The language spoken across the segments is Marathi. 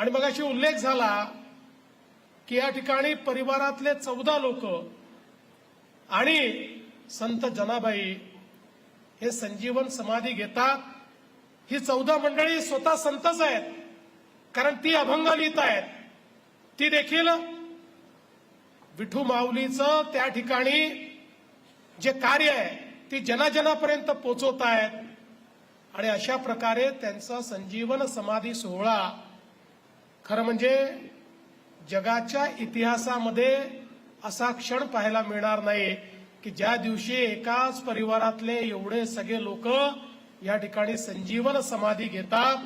आणि मग अशी उल्लेख झाला की या ठिकाणी परिवारातले चौदा लोक आणि संत जनाबाई हे संजीवन समाधी घेतात. ही चौदा मंडळी स्वतः संतच आहेत कारण ती अभंग लिहित आहेत. ती देखील विठू माऊलीचं त्या ठिकाणी जे कार्य आहे ती जनाजनापर्यंत पोचवत आहेत आणि अशा प्रकारे त्यांचा संजीवन समाधी सोहळा खरं म्हणजे जगाच्या इतिहासामध्ये असा क्षण पाहायला मिळणार नाही की ज्या दिवशी एकाच परिवारातले एवढे सगळे लोक या ठिकाणी संजीवन समाधी घेतात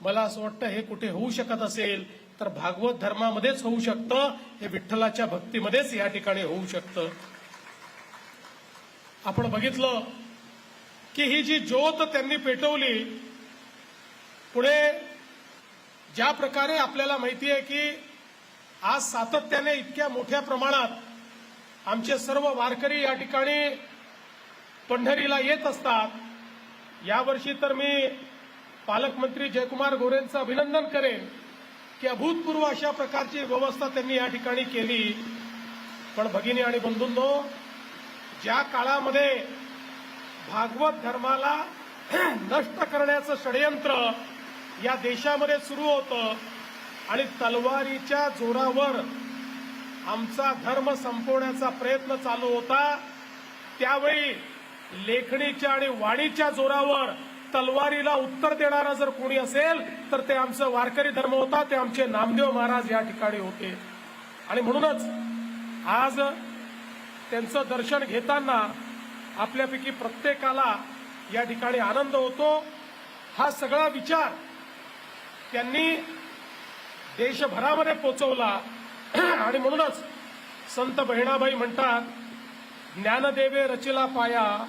मला असं वाटतं हे कुठे होऊ शकत असेल तर भागवत धर्मामध्येच होऊ शकतं हे विठ्ठलाच्या भक्तीमध्येच या ठिकाणी होऊ शकतं. आपण बघितलं की ही जी ज्योत त्यांनी पेटवली पुढे ज्या प्रकारे आपल्याला माहिती आहे की आज सातत्याने इतक्या मोठ्या प्रमाणात आमचे सर्व वारकरी या ठिकाणी पंढरीला येत असतात. यावर्षी तर मी पालकमंत्री जयकुमार गोरेंचं अभिनंदन करेन की अभूतपूर्व अशा प्रकारची व्यवस्था त्यांनी या ठिकाणी केली. पण भगिनी आणि बंधूंनो ज्या काळामध्ये भागवत धर्माला नष्ट करण्याचं षडयंत्र या देशामध्ये सुरू होतं. आणि तलवारीच्या जोरावर आमचा धर्म संपवण्याचा प्रयत्न चालू होता. त्यावेळी लेखणीच्या आणि वाणीच्या जोरावर तलवारीला उत्तर देणारा जर कोणी असेल तर ते आमचं वारकरी धर्म होता. ते आमचे नामदेव महाराज या ठिकाणी होते. आणि म्हणूनच आज त्यांचं दर्शन घेताना आपल्यापैकी प्रत्येकाला या ठिकाणी आनंद होतो. हा सगळा विचार त्यांनी देशभरामध्ये पोचवला. आणि म्हणूनच संत बहिणाबाई म्हणतात ज्ञानदेवे रचिला पाया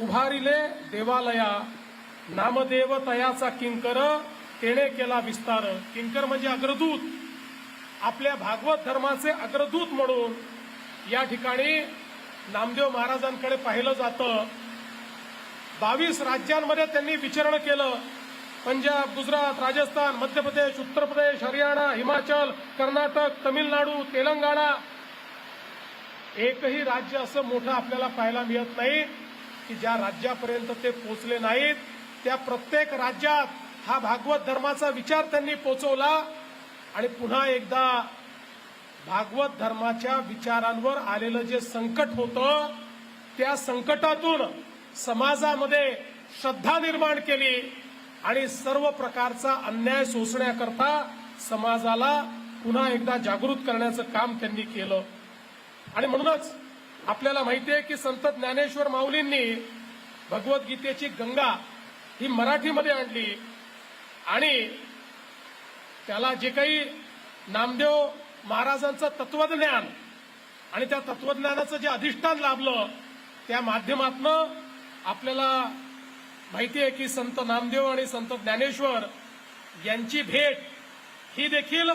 उभारिले देवालया नामदेव तयाचा किंकर तेने केला विस्तार. किंकर म्हणजे अग्रदूत. आपल्या भागवत धर्माचे अग्रदूत म्हणून या ठिकाणी नामदेव महाराजांकडे पाहिलं जातं. बावीस राज्यांमध्ये त्यांनी विचरण केलं. पंजाब गुजरात राजस्थान मध्य प्रदेश उत्तर प्रदेश हरियाणा हिमाचल कर्नाटक तमिळनाडू तेलंगणा एकही राज्य असं मोठं आपल्याला पाहायला मिळत नाही की ज्या राज्यापर्यंत ते पोचले नाहीत त्या प्रत्येक राज्यात हा भागवत धर्माचा विचार त्यांनी पोचवला आणि पुन्हा एकदा भागवत धर्माच्या विचारांवर आलेलं जे संकट होतं त्या संकटातून समाजामध्ये श्रद्धा निर्माण केली. आणि सर्व प्रकारचा अन्याय सोसण्याकरता समाजाला पुन्हा एकदा जागृत करण्याचं काम त्यांनी केलं. आणि म्हणूनच आपल्याला माहिती आहे की संत ज्ञानेश्वर माऊलींनी भगवद्गीतेची गंगा ही मराठीमध्ये आणली आणि त्याला जे काही नामदेव महाराजांचं तत्वज्ञान आणि त्या तत्वज्ञानाचं जे अधिष्ठान लाभलं त्या माध्यमातनं आपल्याला माहिती आहे की संत नामदेव आणि संत ज्ञानेश्वर यांची भेट ही देखील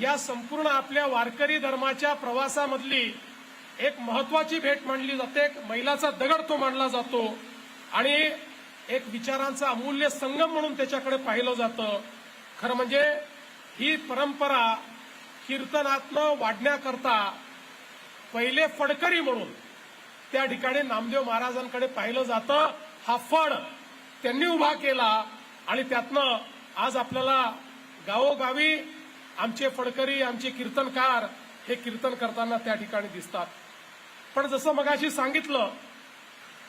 या संपूर्ण आपल्या वारकरी धर्माच्या प्रवासामधली एक महत्वाची भेट मानली जाते. एक मैलाचा दगड तो मानला जातो आणि एक विचारांचा अमूल्य संगम म्हणून त्याच्याकडे पाहिलं जातं. खरं म्हणजे ही परंपरा कीर्तनातनं वाढण्याकरता पहिले फडकरी म्हणून त्या ठिकाणी नामदेव महाराजांकडे पाहिलं जातं. हा फड त्यांनी उभा केला आणि त्यातनं आज आपल्याला गावोगावी आमचे फडकरी आमचे कीर्तनकार हे कीर्तन करताना त्या ठिकाणी दिसतात. पण जसं मगाशी सांगितलं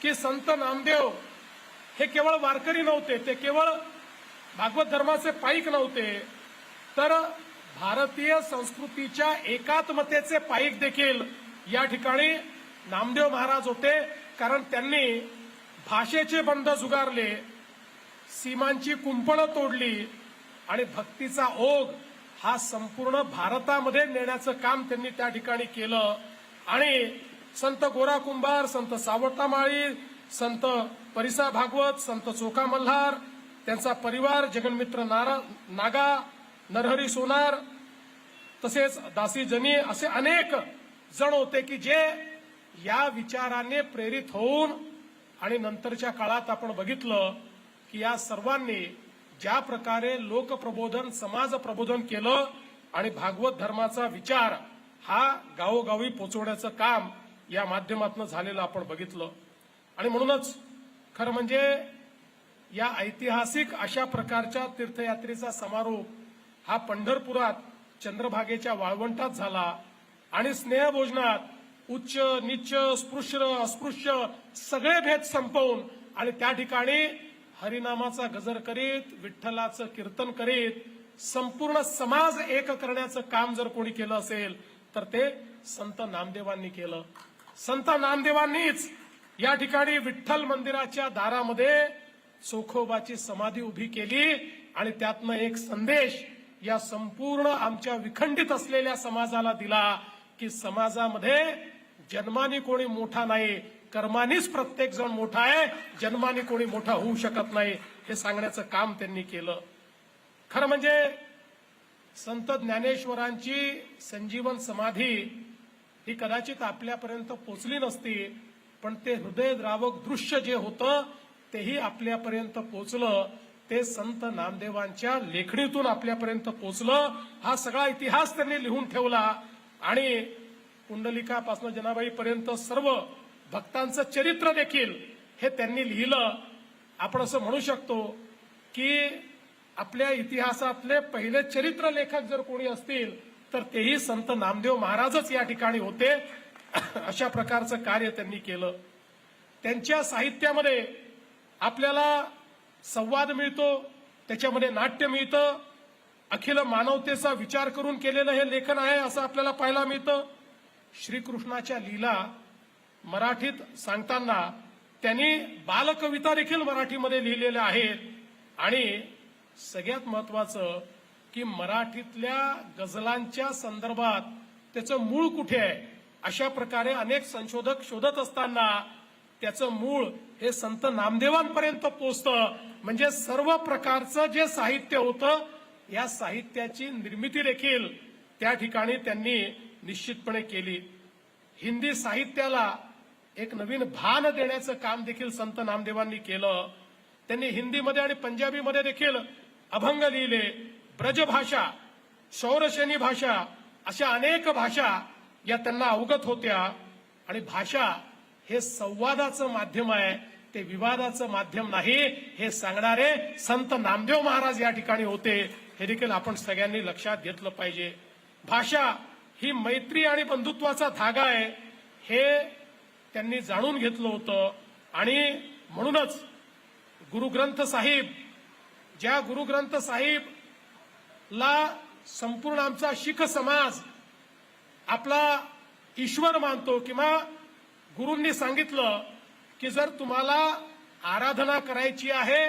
की संत नामदेव हे केवळ वारकरी नव्हते ते केवळ भागवत धर्माचे पाईक नव्हते तर भारतीय संस्कृतीच्या एकात्मतेचे पाईक देखील या ठिकाणी नामदेव महाराज होते कारण त्यांनी भाषेचे बंध जुगारले सीमांची कुंपणं तोडली आणि भक्तीचा ओघ हा संपूर्ण भारतामध्ये नेण्याचं काम त्यांनी त्या ठिकाणी केलं. आणि संत गोरा कुंभार संत सावतामाळी संत परिसा भागवत संत चोखा मल्हार त्यांचा परिवार जगनमित्र नारा नागा नरहरी सोनार तसेच दासी जनी असे अनेक जण होते की जे या विचाराने प्रेरित होऊन आणि नंतरच्या काळात आपण बघितलं की या सर्वांनी ज्या प्रकारे लोकप्रबोधन समाज प्रबोधन केलं आणि भागवत धर्माचा विचार हा गावोगावी पोचवण्याचं काम या माध्यमातून झालेलं आपण बघितलं. आणि म्हणूनच खरं म्हणजे या ऐतिहासिक अशा प्रकारच्या तीर्थयात्रेचा समारोप हा पंढरपुरात चंद्रभागेच्या वाळवंटात झाला आणि स्नेहभोजनात उच्च निच्च स्पृश्य अस्पृश्य सगळे भेद संपवून आणि त्या ठिकाणी हरिनामाचा गजर करीत विठ्ठलाचं कीर्तन करीत संपूर्ण समाज एक करण्याचं काम जर कोणी केलं असेल तर ते संत नामदेवांनी केलं. संत नामदेवांनीच या ठिकाणी विठ्ठल मंदिराच्या दारामध्ये चोखोबाची समाधी उभी केली आणि त्यातनं एक संदेश या संपूर्ण आमच्या विखंडित असलेल्या समाजाला दिला की समाजामध्ये जन्माने कोणी मोठा नाही कर्मानेच प्रत्येक जण मोठा आहे जन्माने कोणी मोठा होऊ शकत नाही हे सांगण्याचं काम त्यांनी केलं. खरं म्हणजे संत ज्ञानेश्वरांची संजीवन समाधी ही कदाचित आपल्यापर्यंत पोचली नसती पण ते हृदयद्रावक दृश्य जे होतं तेही आपल्यापर्यंत पोचलं ते संत नामदेवांच्या लेखणीतून आपल्यापर्यंत पोचलं हा सगळा इतिहास त्यांनी लिहून ठेवला आणि पुंडलिकापासून जनाबाईपर्यंत सर्व भक्तांचं चरित्र देखील हे त्यांनी लिहिलं. आपण असं म्हणू शकतो की आपल्या इतिहासातले पहिले चरित्र लेखक जर कोणी असतील तर तेही संत नामदेव महाराजच या ठिकाणी होते. अशा प्रकारचं कार्य त्यांनी केलं. त्यांच्या साहित्यामध्ये आपल्याला संवाद मिळतो त्याच्यामध्ये नाट्य मिळतं. अखिल मानवतेचा विचार करून केलेलं हे लेखन आहे असं आपल्याला पाहायला मिळतं. श्रीकृष्णाच्या लीला मराठीत सांगताना त्यांनी बालकविता देखील मराठीमध्ये लिहिलेल्या आहेत. आणि सगळ्यात महत्वाचं की मराठीतल्या गझलांच्या संदर्भात त्याचं मूळ कुठे आहे? अशा प्रकारे अनेक संशोधक शोधत असताना त्याचं मूळ हे संत नामदेवांपर्यंत पोचतं म्हणजे सर्व प्रकारचं जे साहित्य होतं या साहित्याची निर्मिती देखील त्या ठिकाणी त्यांनी निश्चितपणे केली. हिंदी साहित्याला एक नवीन भान देण्याचं काम देखील संत नामदेवांनी केलं. त्यांनी हिंदीमध्ये आणि पंजाबीमध्ये देखील अभंग लिहिले. ब्रजभाषा शौरशनी भाषा अशा अनेक भाषा या त्यांना अवगत होत्या. आणि भाषा हे संवादाचं माध्यम आहे. ते विवादाचं माध्यम नाही. हे सांगणारे संत नामदेव महाराज या ठिकाणी होते. हे देखील आपण सगळ्यांनी लक्षात घेतलं पाहिजे. भाषा ही मैत्री आणि बंधुत्वाचा धागा आहे हे त्यांनी जाणून घेतलं होतं. आणि म्हणूनच गुरुग्रंथ साहिब ज्या गुरुग्रंथ साहिब ला संपूर्ण आमचा शीख समाज आपला ईश्वर मानतो किंवा गुरूंनी सांगितलं की जर तुम्हाला आराधना करायची आहे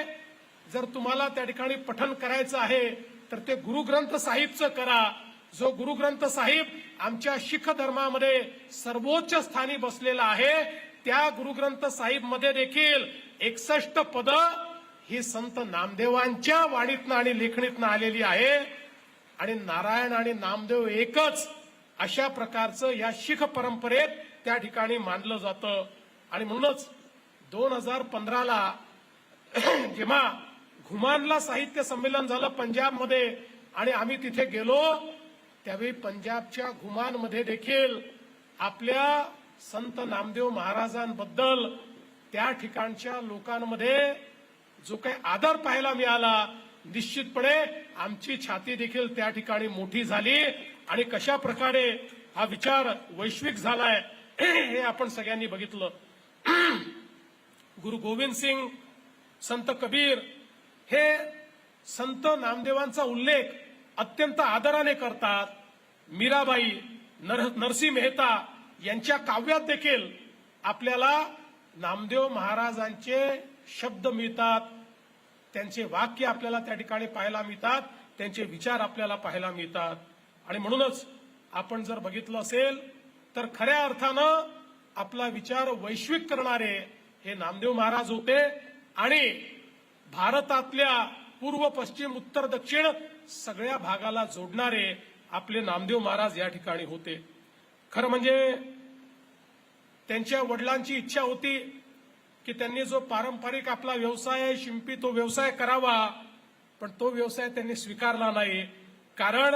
जर तुम्हाला त्या ठिकाणी पठन करायचं आहे तर ते गुरुग्रंथ साहिबचं करा. जो गुरुग्रंथ साहिब आमच्या शीख धर्मामध्ये सर्वोच्च स्थानी बसलेला आहे त्या गुरुग्रंथ साहिबमध्ये देखील एकसष्ट पद ही संत नामदेवांच्या वाणीतनं आणि लेखणीतनं आलेली आहे. आणि नारायण आणि नामदेव एकच अशा प्रकारचं या शीख परंपरेत त्या ठिकाणी मानलं जातं. आणि म्हणूनच दोन हजार पंधराला जेव्हा घुमानला साहित्य संमेलन झालं पंजाबमध्ये आणि आम्ही तिथे गेलो त्यावेळी पंजाबच्या घुमानमध्ये देखील आपल्या संत नामदेव महाराजांबद्दल त्या ठिकाणच्या लोकांमध्ये जो काही आदर पाहायला मिळाला निश्चितपणे आमची छाती देखील त्या ठिकाणी मोठी झाली आणि कशा प्रकारे हा विचार वैश्विक झालाय हे आपण सगळ्यांनी बघितलं. गुरु गोविंद सिंग संत कबीर हे संत नामदेवांचा उल्लेख अत्यंत आदराने करतात. मीराबाई नर नरसी मेहता यांच्या काव्यात देखील आपल्याला नामदेव महाराजांचे शब्द मिळतात. त्यांचे वाक्य आपल्याला त्या ठिकाणी पाहायला मिळतात. त्यांचे विचार आपल्याला पाहायला मिळतात. आणि म्हणूनच आपण जर बघितलं असेल तर खऱ्या अर्थानं आपला विचार वैश्विक करणारे हे नामदेव महाराज होते आणि भारतातल्या पूर्व पश्चिम उत्तर दक्षिण सगळ्या भागाला जोडणारे आपले नामदेव महाराज या ठिकाणी होते. खरं म्हणजे त्यांच्या वडिलांची इच्छा होती की त्यांनी जो पारंपरिक आपला व्यवसाय आहे शिंपी तो व्यवसाय करावा पण तो व्यवसाय त्यांनी स्वीकारला नाही. कारण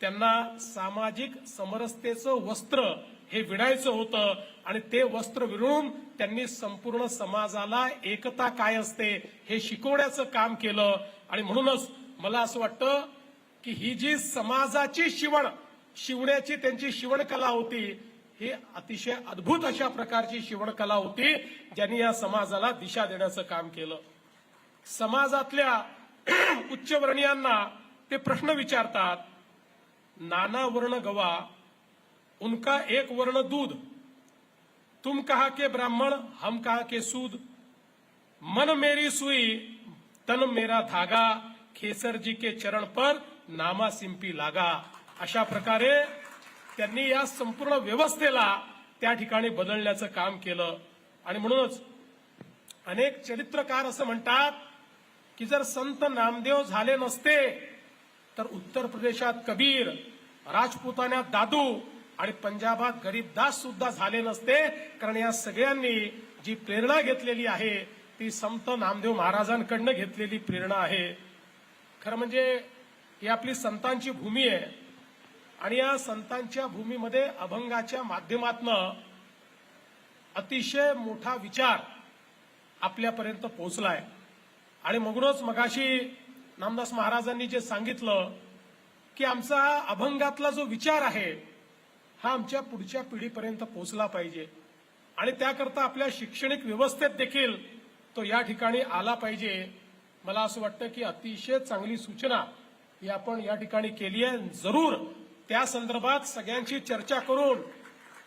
त्यांना सामाजिक समरसतेचं वस्त्र हे विणायचं होतं आणि ते वस्त्र विणून त्यांनी संपूर्ण समाजाला एकता काय असते हे शिकवण्याचं काम केलं. आणि म्हणूनच मला असं वाटतं की ही जी समाजाची शिवण शिवण्याची त्यांची शिवणकला होती ही अतिशय अद्भुत अशा प्रकारची शिवणकला होती ज्यांनी या समाजाला दिशा देण्याचं काम केलं. समाजातल्या उच्चवर्णीयांना ते प्रश्न विचारतात नाना वर्ण गवा उनका एक वर्ण दूध तुम कहा के ब्राह्मण हम कहा के सूद मन मेरी सुई तन मेरा धागा खेसर जी के चरण पर नामा सिंपी लागा. अशा प्रकारे त्यांनी या संपूर्ण व्यवस्थेला त्या ठिकाणी बदलण्याचं काम केलं. आणि म्हणूनच अनेक चरित्रकार असं म्हणतात की जर संत नामदेव झाले नसते तर उत्तर प्रदेशात कबीर राजपुतान्यात दादू आणि पंजाबात गरीबदास सुद्धा झाले नसते. कारण या सगळ्यांनी जी प्रेरणा घेतलेली आहे ती संत नामदेव महाराजांकडनं घेतलेली प्रेरणा आहे. खरं म्हणजे ही आपली संतांची भूमी आहे. आणि या संतांच्या भूमीमध्ये अभंगाच्या माध्यमातनं अतिशय मोठा विचार आपल्यापर्यंत पोहोचलाय. आणि म्हणूनच मगाशी नामदास महाराजांनी जे सांगितलं की आमचा हा अभंगातला जो विचार आहे हा आमच्या पुढच्या पिढीपर्यंत पोहोचला पाहिजे. आणि त्याकरता आपल्या शैक्षणिक व्यवस्थेत देखील तो या ठिकाणी आला पाहिजे. मला असं वाटतं की अतिशय चांगली सूचना ही आपण या ठिकाणी केली आहे. जरूर त्या संदर्भात सगळ्यांशी चर्चा करून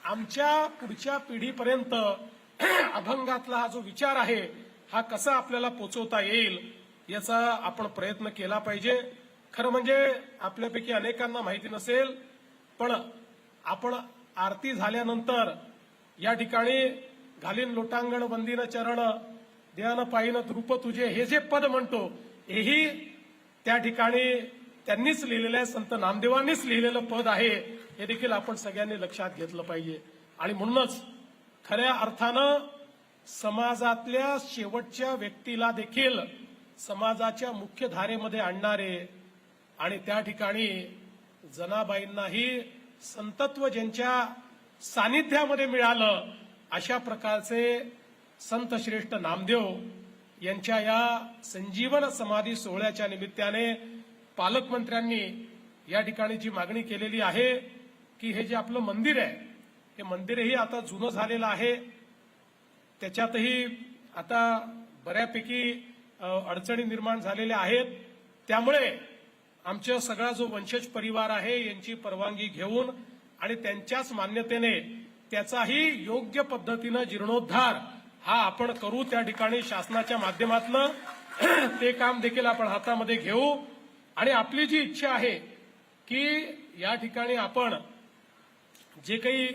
आमच्या पुढच्या पिढीपर्यंत अभंगातला हा जो विचार आहे हा कसा आपल्याला पोचवता येईल याचा आपण प्रयत्न केला पाहिजे. खरं म्हणजे आपल्यापैकी अनेकांना माहिती नसेल पण आपण आरती झाल्यानंतर या ठिकाणी घालीन लोटांगण बंदीनं चरण ध्यान पायीन धृप तुझे हे जे पद म्हणतो हेही त्या ठिकाणी त्यांनीच लिहिलेलं आहे. संत नामदेवांनीच लिहिलेलं पद आहे. हे देखील आपण सगळ्यांनी लक्षात घेतलं पाहिजे. आणि म्हणूनच खऱ्या अर्थानं समाजातल्या शेवटच्या व्यक्तीला देखील समाजाच्या मुख्य धारेमध्ये आणणारे आणि त्या ठिकाणी जनाबाईंनाही संतत्व ज्यांच्या सानिध्यामध्ये मिळालं अशा प्रकारचे संत श्रेष्ठ नामदेव यांच्या या संजीवन समाधी सोहळ्याच्या निमित्ताने पालकमंत्र्यांनी या ठिकाणी जी मागणी केलेली आहे की हे जे आपलं मंदिर आहे हे मंदिरही आता जुनं झालेलं आहे. त्याच्यातही आता बऱ्यापैकी अडचणी निर्माण झालेल्या आहेत. त्यामुळे आमच्या सगळा जो वंशज परिवार आहे यांची परवानगी घेऊन आणि त्यांच्याच मान्यतेने त्याचाही योग्य पद्धतीनं जीर्णोद्धार हा आपण करू त्या ठिकाणी शासनाच्या माध्यमातून. ते काम देखील आपण हातामध्ये घेऊ. आणि आपली जी इच्छा आहे की या ठिकाणी आपण जे काही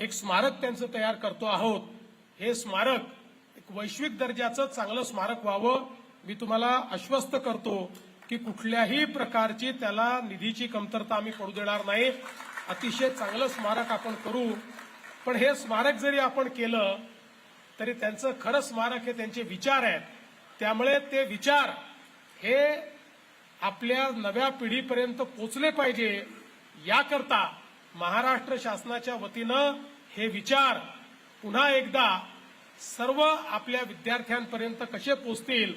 एक स्मारक त्यांचं तयार करतो आहोत हे स्मारक एक वैश्विक दर्जाचं चांगलं स्मारक व्हावं. मी तुम्हाला आश्वस्त करतो की कुठल्याही प्रकारची त्याला निधीची कमतरता आम्ही पडू देणार नाही. अतिशय चांगलं स्मारक आपण करू. पण हे स्मारक जरी आपण केलं तरी त्यांचं खरं स्मारक हे त्यांचे विचार आहेत. त्यामुळे ते विचार हे आपल्या नव्या पिढीपर्यंत पोचले पाहिजे याकरता महाराष्ट्र शासनाच्या वतीनं हे विचार पुन्हा एकदा सर्व आपल्या विद्यार्थ्यांपर्यंत कसे पोचतील?